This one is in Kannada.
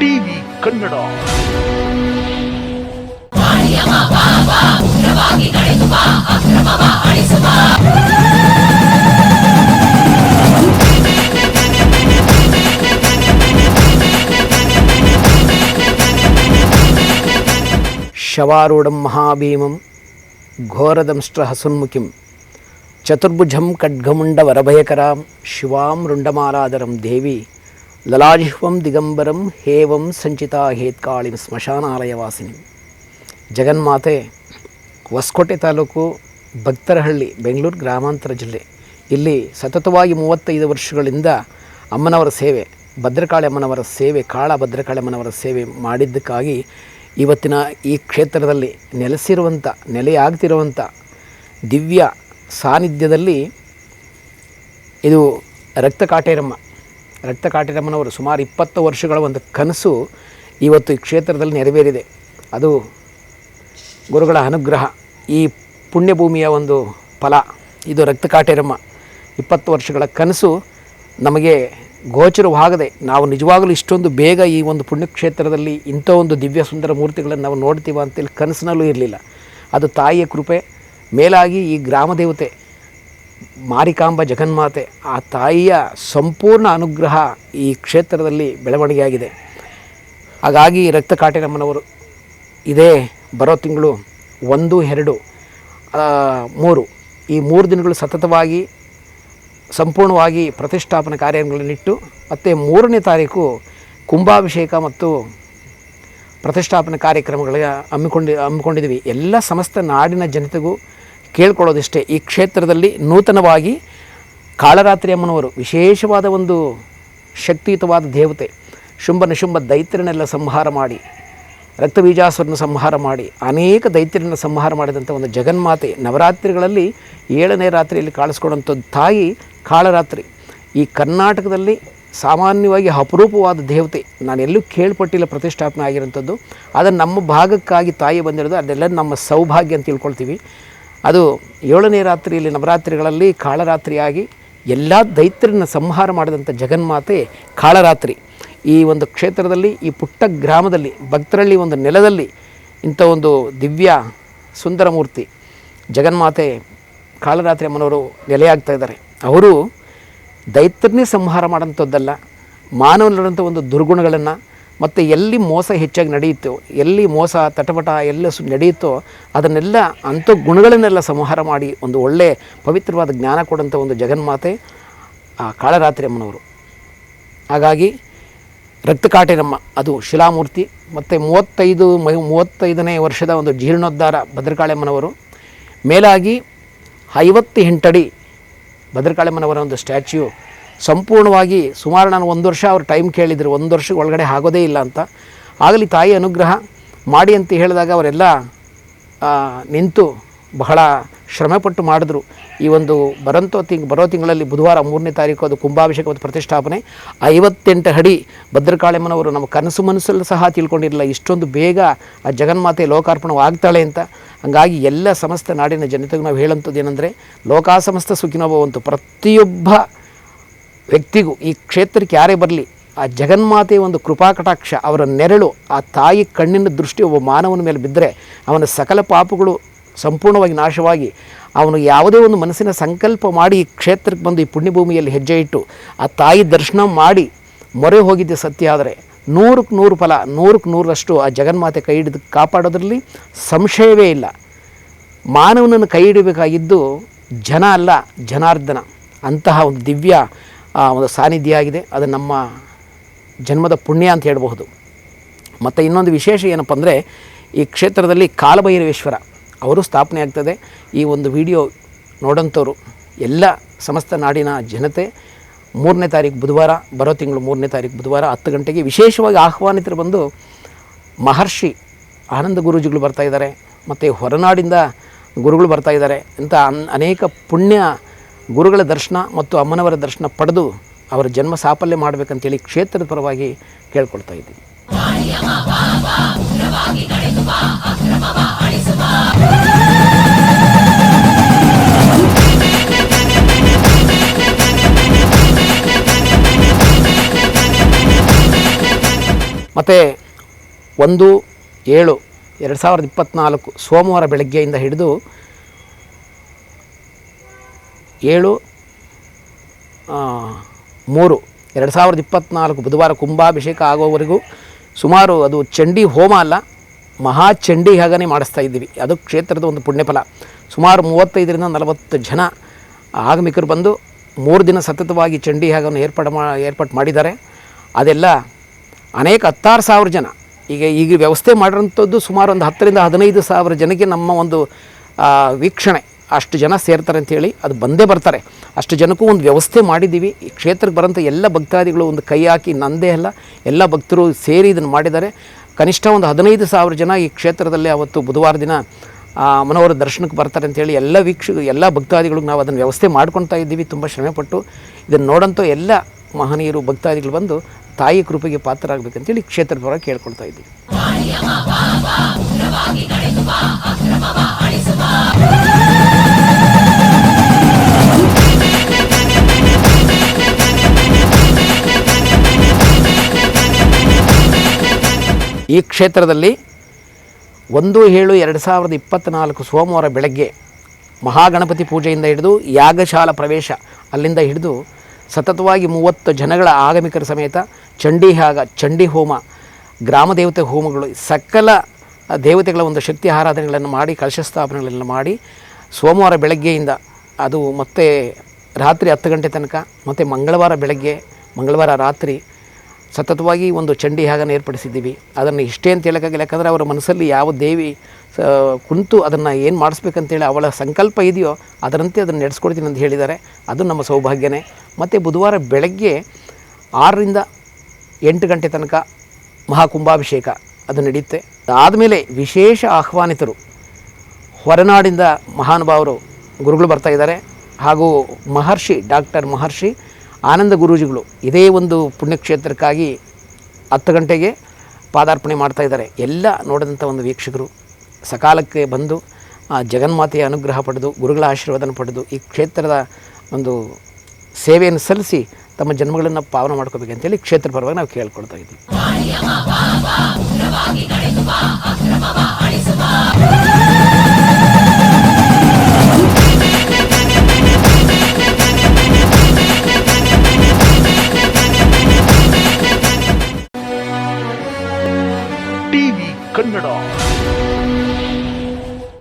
டிவி கன்னடா శవారూఢం మహాభీమం ఘోరదంష్ట్రహసున్ముఖిం చతుర్భుజం ఖడ్గముండ వరభయకరాం శివాం రుండమాలాదరం దేవి ಲಲಾಜಿಹ್ವಂ ದಿಗಂಬರಂ ಹೇವಂ ಸಂಚಿತಾ ಸ್ಮಶಾನಾಲಯ ವಾಸಿನಿ ಜಗನ್ಮಾತೆ, ಹೊಸಕೋಟೆ ತಾಲೂಕು ಭಕ್ತರಹಳ್ಳಿ, ಬೆಂಗಳೂರು ಗ್ರಾಮಾಂತರ ಜಿಲ್ಲೆ. ಇಲ್ಲಿ ಸತತವಾಗಿ ಮೂವತ್ತೈದು ವರ್ಷಗಳಿಂದ ಅಮ್ಮನವರ ಸೇವೆ, ಭದ್ರಕಾಳಿ ಅಮ್ಮನವರ ಸೇವೆ, ಕಾಳ ಭದ್ರಕಾಳಿ ಅಮ್ಮನವರ ಸೇವೆ ಮಾಡಿದ್ದಕ್ಕಾಗಿ ಇವತ್ತಿನ ಈ ಕ್ಷೇತ್ರದಲ್ಲಿ ನೆಲೆಸಿರುವಂಥ, ನೆಲೆಯಾಗ್ತಿರುವಂಥ ದಿವ್ಯ ಸಾನ್ನಿಧ್ಯದಲ್ಲಿ ಇದು ರಕ್ತ ಕಾಟೇರಮ್ಮ ರಕ್ತ ಕಾಟಿರಮ್ಮನವರು ಸುಮಾರು ಇಪ್ಪತ್ತು ವರ್ಷಗಳ ಒಂದು ಕನಸು ಇವತ್ತು ಈ ಕ್ಷೇತ್ರದಲ್ಲಿ ನೆರವೇರಿದೆ. ಅದು ಗುರುಗಳ ಅನುಗ್ರಹ. ಈ ಪುಣ್ಯಭೂಮಿಯ ಒಂದು ಫಲ, ಇದು ರಕ್ತ ಕಾಟಿರಮ್ಮ ಇಪ್ಪತ್ತು ವರ್ಷಗಳ ಕನಸು ನಮಗೆ ಗೋಚರವಾಗದೆ, ನಾವು ನಿಜವಾಗಲೂ ಇಷ್ಟೊಂದು ಬೇಗ ಈ ಒಂದು ಪುಣ್ಯಕ್ಷೇತ್ರದಲ್ಲಿ ಇಂಥ ಒಂದು ದಿವ್ಯ ಸುಂದರ ಮೂರ್ತಿಗಳನ್ನು ನಾವು ನೋಡ್ತೀವ ಅಂತೇಳಿ ಕನಸಿನಲ್ಲೂ ಇರಲಿಲ್ಲ. ಅದು ತಾಯಿಯ ಕೃಪೆ, ಮೇಲಾಗಿ ಈ ಗ್ರಾಮ ದೇವತೆ ಮಾರಿಕಾಂಬ ಜಗನ್ಮಾತೆ, ಆ ತಾಯಿಯ ಸಂಪೂರ್ಣ ಅನುಗ್ರಹ ಈ ಕ್ಷೇತ್ರದಲ್ಲಿ ಬೆಳವಣಿಗೆಯಾಗಿದೆ. ಹಾಗಾಗಿ ರಕ್ತ ಕಾಟೇರಮ್ಮನವರು ಇದೇ ಬರೋ ತಿಂಗಳು ಒಂದು, ಎರಡು ಮೂರು, ಈ ಮೂರು ದಿನಗಳು ಸತತವಾಗಿ, ಸಂಪೂರ್ಣವಾಗಿ ಪ್ರತಿಷ್ಠಾಪನಾ ಕಾರ್ಯಗಳನ್ನಿಟ್ಟು ಮತ್ತು ಮೂರನೇ ತಾರೀಕು ಕುಂಭಾಭಿಷೇಕ ಮತ್ತು ಪ್ರತಿಷ್ಠಾಪನಾ ಕಾರ್ಯಕ್ರಮಗಳಿಗೆ ಹಮ್ಮಿಕೊಂಡು, ಹಮ್ಮಿಕೊಂಡಿದ್ದೀವಿ. ಎಲ್ಲ ಸಮಸ್ತ ನಾಡಿನ ಜನತೆಗೂ ಕೇಳ್ಕೊಳ್ಳೋದಿಷ್ಟೇ. ಈ ಕ್ಷೇತ್ರದಲ್ಲಿ ನೂತನವಾಗಿ ಕಾಳರಾತ್ರಿ ಅಮ್ಮನವರು ವಿಶೇಷವಾದ ಒಂದು ಶಕ್ತಿಯುತವಾದ ದೇವತೆ. ಶುಂಭ ನಿಶುಂಭ ದೈತ್ಯರನ್ನೆಲ್ಲ ಸಂಹಾರ ಮಾಡಿ ರಕ್ತಬೀಜಾಸುರನ ಸಂಹಾರ ಮಾಡಿ, ಅನೇಕ ದೈತ್ಯರನ್ನು ಸಂಹಾರ ಮಾಡಿದಂಥ ಒಂದು ಜಗನ್ಮಾತೆ ನವರಾತ್ರಿಗಳಲ್ಲಿ ಏಳನೇ ರಾತ್ರಿಯಲ್ಲಿ ಕಾಣಿಸ್ಕೊಡುವಂಥ ತಾಯಿ ಕಾಳರಾತ್ರಿ. ಈ ಕರ್ನಾಟಕದಲ್ಲಿ ಸಾಮಾನ್ಯವಾಗಿ ಅಪರೂಪವಾದ ದೇವತೆ. ನಾನು ಎಲ್ಲೂ ಕೇಳ್ಪಟ್ಟಿಲ್ಲ ಪ್ರತಿಷ್ಠಾಪನೆ ಆಗಿರೋಂಥದ್ದು ಆದರೆ ನಮ್ಮ ಭಾಗಕ್ಕಾಗಿ ತಾಯಿ ಬಂದಿರೋದು, ಅದೆಲ್ಲ ನಮ್ಮ ಸೌಭಾಗ್ಯ ಅಂತ ತಿಳ್ಕೊಳ್ತೀವಿ. ಅದು ಏಳನೇ ರಾತ್ರಿಯಲ್ಲಿ ನವರಾತ್ರಿಗಳಲ್ಲಿ ಕಾಳರಾತ್ರಿಯಾಗಿ ಎಲ್ಲ ದೈತ್ಯರನ್ನು ಸಂಹಾರ ಮಾಡಿದಂಥ ಜಗನ್ಮಾತೆ ಕಾಳರಾತ್ರಿ. ಈ ಒಂದು ಕ್ಷೇತ್ರದಲ್ಲಿ, ಈ ಪುಟ್ಟ ಗ್ರಾಮದಲ್ಲಿ, ಭಕ್ತರಳ್ಳಿ ಒಂದು ನೆಲದಲ್ಲಿ ಇಂಥ ಒಂದು ದಿವ್ಯ ಸುಂದರ ಮೂರ್ತಿ ಜಗನ್ಮಾತೆ ಕಾಳರಾತ್ರಿ ಅಮ್ಮನವರು ನೆಲೆಯಾಗ್ತಾ ಇದ್ದಾರೆ. ಅವರು ದೈತ್ಯರನ್ನೇ ಸಂಹಾರ ಮಾಡೋಂಥದ್ದಲ್ಲ, ಮಾನವನಲ್ಲಿರುವಂಥ ಒಂದು ದುರ್ಗುಣಗಳನ್ನು ಮತ್ತು ಎಲ್ಲಿ ಮೋಸ ಹೆಚ್ಚಾಗಿ ನಡೆಯುತ್ತೋ ಎಲ್ಲಿ ಮೋಸ ತಟಪಟ ಎಲ್ಲ ಸು ನಡೆಯುತ್ತೋ ಅದನ್ನೆಲ್ಲ ಅಂಥ ಗುಣಗಳನ್ನೆಲ್ಲ ಸಂಹಾರ ಮಾಡಿ ಒಂದು ಒಳ್ಳೆಯ ಪವಿತ್ರವಾದ ಜ್ಞಾನ ಕೊಡೋಂಥ ಒಂದು ಜಗನ್ಮಾತೆ, ಆ, ಕಾಳರಾತ್ರಿ ಅಮ್ಮನವರು. ಹಾಗಾಗಿ ರಕ್ತಕಾಟೇರಮ್ಮ ಅದು ಶಿಲಾಮೂರ್ತಿ, ಮತ್ತು ಮೂವತ್ತೈದು ಮೂವತ್ತೈದನೇ ವರ್ಷದ ಒಂದು ಜೀರ್ಣೋದ್ಧಾರ ಭದ್ರಕಾಳೆಮ್ಮನವರು ಮೇಲಾಗಿ ಐವತ್ತು ಎಂಟಡಿ ಭದ್ರಕಾಳಿಯಮ್ಮನವರ ಒಂದು ಸ್ಟ್ಯಾಚ್ಯೂ ಸಂಪೂರ್ಣವಾಗಿ ಸುಮಾರು ನಾನು ಒಂದು ವರ್ಷ ಅವ್ರು ಟೈಮ್ ಕೇಳಿದರು, ಒಂದು ವರ್ಷ ಒಳಗಡೆ ಆಗೋದೇ ಇಲ್ಲ ಅಂತ. ಆಗಲಿ ತಾಯಿ ಅನುಗ್ರಹ ಮಾಡಿ ಅಂತ ಹೇಳಿದಾಗ ಅವರೆಲ್ಲ ನಿಂತು ಬಹಳ ಶ್ರಮಪಟ್ಟು ಮಾಡಿದ್ರು. ಈ ಒಂದು ಬರಂತೋ ತಿಂಗ್, ಬರೋ ತಿಂಗಳಲ್ಲಿ ಬುಧವಾರ ಮೂರನೇ ತಾರೀಕು ಅದು ಕುಂಭಾಭಿಷೇಕ ಮತ್ತು ಪ್ರತಿಷ್ಠಾಪನೆ. ಐವತ್ತೆಂಟು ಅಡಿ ಭದ್ರಕಾಳಿಯಮ್ಮನವರು ನಮ್ಮ ಕನಸು ಮನಸ್ಸಲ್ಲೂ ಸಹ ತಿಳ್ಕೊಂಡಿರಲಿಲ್ಲ. ಇಷ್ಟೊಂದು ಬೇಗ ಆ ಜಗನ್ಮಾತೆ ಲೋಕಾರ್ಪಣವಾಗ್ತಾಳೆ ಅಂತ. ಹಂಗಾಗಿ ಎಲ್ಲ ಸಮಸ್ತ ನಾಡಿನ ಜನತೆಗೂ ನಾವು ಹೇಳೋಂಥದ್ದು ಏನಂದರೆ, ಲೋಕಾಸಮಸ್ತ ಸುಖಿನೋಭವಂತು. ಪ್ರತಿಯೊಬ್ಬ ವ್ಯಕ್ತಿಗೂ ಈ ಕ್ಷೇತ್ರಕ್ಕೆ ಯಾರೇ ಬರಲಿ, ಆ ಜಗನ್ಮಾತೆಯ ಒಂದು ಕೃಪಾಕಟಾಕ್ಷ ಅವರ ನೆರಳು, ಆ ತಾಯಿ ಕಣ್ಣಿನ ದೃಷ್ಟಿ ಒಬ್ಬ ಮಾನವನ ಮೇಲೆ ಬಿದ್ದರೆ ಅವನ ಸಕಲ ಪಾಪಗಳು ಸಂಪೂರ್ಣವಾಗಿ ನಾಶವಾಗಿ, ಅವನು ಯಾವುದೇ ಒಂದು ಮನಸ್ಸಿನ ಸಂಕಲ್ಪ ಮಾಡಿ ಈ ಕ್ಷೇತ್ರಕ್ಕೆ ಬಂದು ಈ ಪುಣ್ಯಭೂಮಿಯಲ್ಲಿ ಹೆಜ್ಜೆ ಇಟ್ಟು, ಆ ತಾಯಿ ದರ್ಶನ ಮಾಡಿ ಮೊರೆ ಹೋಗಿದ್ದೆ ಸತ್ಯ ಆದರೆ, ನೂರಕ್ಕೆ ನೂರು ಫಲ, ನೂರಕ್ಕೆ ನೂರರಷ್ಟು ಆ ಜಗನ್ಮಾತೆ ಕೈ ಹಿಡಿದು ಕಾಪಾಡೋದ್ರಲ್ಲಿ ಸಂಶಯವೇ ಇಲ್ಲ. ಮಾನವನನ್ನು ಕೈ ಹಿಡಬೇಕಾಗಿದ್ದು ಜನ ಅಲ್ಲ, ಜನಾರ್ದನ. ಅಂತಹ ಒಂದು ದಿವ್ಯ ಒಂದು ಸಾನ್ನಿಧ್ಯ ಆಗಿದೆ. ಅದು ನಮ್ಮ ಜನ್ಮದ ಪುಣ್ಯ ಅಂತ ಹೇಳಬಹುದು. ಮತ್ತು ಇನ್ನೊಂದು ವಿಶೇಷ ಏನಪ್ಪ ಅಂದರೆ, ಈ ಕ್ಷೇತ್ರದಲ್ಲಿ ಕಾಲಭೈರವೇಶ್ವರ ಅವರು ಸ್ಥಾಪನೆ ಆಗ್ತದೆ. ಈ ಒಂದು ವಿಡಿಯೋ ನೋಡಂಥವ್ರು ಎಲ್ಲ ಸಮಸ್ತ ನಾಡಿನ ಜನತೆ ಮೂರನೇ ತಾರೀಕು ಬುಧವಾರ, ಬರೋ ತಿಂಗಳು ಮೂರನೇ ತಾರೀಕು ಬುಧವಾರ ಹತ್ತು ಗಂಟೆಗೆ ವಿಶೇಷವಾಗಿ ಆಹ್ವಾನಿತರು ಬಂದು ಮಹರ್ಷಿ ಆನಂದ ಗುರೂಜಿಗಳು ಬರ್ತಾ ಇದ್ದಾರೆ. ಮತ್ತು ಹೊರನಾಡಿಂದ ಗುರುಗಳು ಬರ್ತಾ ಇದ್ದಾರೆ. ಅಂತ ಅನ್- ಅನೇಕ ಪುಣ್ಯ ಗುರುಗಳ ದರ್ಶನ ಮತ್ತು ಅಮ್ಮನವರ ದರ್ಶನ ಪಡೆದು ಅವರ ಜನ್ಮ ಸಾಫಲ್ಯ ಮಾಡಬೇಕಂತೇಳಿ ಕ್ಷೇತ್ರದ ಪರವಾಗಿ ಕೇಳ್ಕೊಳ್ತಾ ಇದ್ದೀನಿ. ಮತ್ತು ಒಂದು, ಏಳು, ಎರಡು ಸಾವಿರದ ಇಪ್ಪತ್ತ್ನಾಲ್ಕು ಸೋಮವಾರ ಬೆಳಗ್ಗೆಯಿಂದ ಹಿಡಿದು ಏಳು ಮೂರು. ಎರಡು ಸಾವಿರದ ಇಪ್ಪತ್ತ್ನಾಲ್ಕು ಬುಧವಾರ ಕುಂಭಾಭಿಷೇಕ ಆಗೋವರೆಗೂ ಸುಮಾರು ಅದು ಚಂಡಿ ಹೋಮ ಅಲ್ಲ, ಮಹಾ ಚಂಡಿ ಯಾಗನೇ ಮಾಡಿಸ್ತಾ ಇದ್ದೀವಿ. ಅದು ಕ್ಷೇತ್ರದ ಒಂದು ಪುಣ್ಯಫಲ. ಸುಮಾರು ಮೂವತ್ತೈದರಿಂದ ನಲವತ್ತು ಜನ ಆಗಮಿಕರು ಬಂದು ಮೂರು ದಿನ ಸತತವಾಗಿ ಚಂಡಿ ಯಾಗವನ್ನು ಏರ್ಪಾಡು ಮಾ, ಏರ್ಪಾಟ್ ಮಾಡಿದ್ದಾರೆ. ಅದೆಲ್ಲ ಅನೇಕ ಹತ್ತಾರು ಸಾವಿರ ಜನ. ಈಗ ಈಗ ವ್ಯವಸ್ಥೆ ಮಾಡಿರೋಂಥದ್ದು ಸುಮಾರು ಒಂದು ಹತ್ತರಿಂದ ಹದಿನೈದು ಸಾವಿರ ಜನಕ್ಕೆ ನಮ್ಮ ಒಂದು ವೀಕ್ಷಣೆ. ಅಷ್ಟು ಜನ ಸೇರ್ತಾರೆ ಅಂತೇಳಿ ಅದು ಬಂದೇ ಬರ್ತಾರೆ. ಅಷ್ಟು ಜನಕ್ಕೂ ಒಂದು ವ್ಯವಸ್ಥೆ ಮಾಡಿದ್ದೀವಿ. ಈ ಕ್ಷೇತ್ರಕ್ಕೆ ಬರೋಂಥ ಎಲ್ಲ ಭಕ್ತಾದಿಗಳು ಒಂದು ಕೈ ಹಾಕಿ ನಂದೇ ಅಲ್ಲ, ಎಲ್ಲ ಭಕ್ತರು ಸೇರಿ ಇದನ್ನು ಮಾಡಿದ್ದಾರೆ. ಕನಿಷ್ಠ ಒಂದು ಹದಿನೈದು ಸಾವಿರ ಜನ ಈ ಕ್ಷೇತ್ರದಲ್ಲಿ ಅವತ್ತು ಬುಧವಾರ ದಿನ ಅಮ್ಮನವರ ದರ್ಶನಕ್ಕೆ ಬರ್ತಾರೆ ಅಂತೇಳಿ ಎಲ್ಲ ವೀಕ್ಷ, ಎಲ್ಲ ಭಕ್ತಾದಿಗಳಿಗೆ ನಾವು ಅದನ್ನು ವ್ಯವಸ್ಥೆ ಮಾಡ್ಕೊಳ್ತಾ ಇದ್ದೀವಿ. ತುಂಬ ಶ್ರಮೆಪಟ್ಟು ಇದನ್ನು ನೋಡೋಂಥ ಎಲ್ಲ ಮಹನೀಯರು, ಭಕ್ತಾದಿಗಳು ಬಂದು ತಾಯಿ ಕೃಪೆಗೆ ಪಾತ್ರರಾಗಬೇಕಂತೇಳಿ ಕ್ಷೇತ್ರ ಪರ ಕೇಳ್ಕೊಳ್ತಾ ಇದ್ದೀವಿ. ಈ ಕ್ಷೇತ್ರದಲ್ಲಿ ಒಂದು ಏಳು ಎರಡು ಸಾವಿರದ ಇಪ್ಪತ್ತ್ನಾಲ್ಕು ಸೋಮವಾರ ಬೆಳಗ್ಗೆ ಮಹಾಗಣಪತಿ ಪೂಜೆಯಿಂದ ಹಿಡಿದು ಯಾಗಶಾಲ ಪ್ರವೇಶ ಅಲ್ಲಿಂದ ಹಿಡಿದು ಸತತವಾಗಿ ಮೂವತ್ತು ಜನಗಳ ಆಗಮಿಕರ ಸಮೇತ ಚಂಡಿ ಯಾಗ ಚಂಡಿ ಹೋಮ ಗ್ರಾಮ ದೇವತೆ ಹೋಮಗಳು, ಸಕಲ ದೇವತೆಗಳ ಒಂದು ಶಕ್ತಿ ಆರಾಧನೆಗಳನ್ನು ಮಾಡಿ, ಕಲಶ ಸ್ಥಾಪನೆಗಳನ್ನು ಮಾಡಿ, ಸೋಮವಾರ ಬೆಳಗ್ಗೆಯಿಂದ ಅದು ಮತ್ತೆ ರಾತ್ರಿ ಹತ್ತು ಗಂಟೆ ತನಕ, ಮತ್ತು ಮಂಗಳವಾರ ಬೆಳಗ್ಗೆ, ಮಂಗಳವಾರ ರಾತ್ರಿ ಸತತವಾಗಿ ಒಂದು ಚಂಡಿ ಯಾಗನ ಏರ್ಪಡಿಸಿದ್ದೀವಿ. ಅದನ್ನು ಇಷ್ಟೇ ಅಂತ ಹೇಳೋಕ್ಕಾಗಿಲ್ಲ. ಯಾಕಂದರೆ ಅವರ ಮನಸ್ಸಲ್ಲಿ ಯಾವ ದೇವಿ ಕುಂತು ಅದನ್ನು ಏನು ಮಾಡಿಸ್ಬೇಕಂತೇಳಿ ಅವಳ ಸಂಕಲ್ಪ ಇದೆಯೋ ಅದರಂತೆ ಅದನ್ನು ನಡೆಸ್ಕೊಡ್ತೀನಿ ಅಂತ ಹೇಳಿದ್ದಾರೆ. ಅದು ನಮ್ಮ ಸೌಭಾಗ್ಯನೇ. ಮತ್ತು ಬುಧವಾರ ಬೆಳಗ್ಗೆ ಆರರಿಂದ ಎಂಟು ಗಂಟೆ ತನಕ ಮಹಾಕುಂಭಾಭಿಷೇಕ ಅದು ನಡೆಯುತ್ತೆ. ಆದಮೇಲೆ ವಿಶೇಷ ಆಹ್ವಾನಿತರು ಹೊರನಾಡಿಂದ ಮಹಾನುಭಾವರು ಗುರುಗಳು ಬರ್ತಾ ಇದ್ದಾರೆ. ಹಾಗೂ ಮಹರ್ಷಿ, ಡಾಕ್ಟರ್ ಮಹರ್ಷಿ, ಆನಂದ ಗುರೂಜಿಗಳು ಇದೇ ಒಂದು ಪುಣ್ಯಕ್ಷೇತ್ರಕ್ಕಾಗಿ ಹತ್ತು ಗಂಟೆಗೆ ಪಾದಾರ್ಪಣೆ ಮಾಡ್ತಾ ಇದ್ದಾರೆ. ಎಲ್ಲ ನೋಡಿದಂಥ ಒಂದು ವೀಕ್ಷಕರು ಸಕಾಲಕ್ಕೆ ಬಂದು ಜಗನ್ಮಾತೆಯ ಅನುಗ್ರಹ ಪಡೆದು, ಗುರುಗಳ ಆಶೀರ್ವಾದನ ಪಡೆದು ಈ ಕ್ಷೇತ್ರದ ಒಂದು ಸೇವೆಯನ್ನು ಸಲ್ಲಿಸಿ ತಮ್ಮ ಜನ್ಮಗಳನ್ನು ಪಾವನ ಮಾಡ್ಕೋಬೇಕಂತೇಳಿ ಕ್ಷೇತ್ರ ಪರವಾಗಿ ನಾವು ಕೇಳ್ಕೊಳ್ತಾ ಇದ್ದೀವಿ ಿ.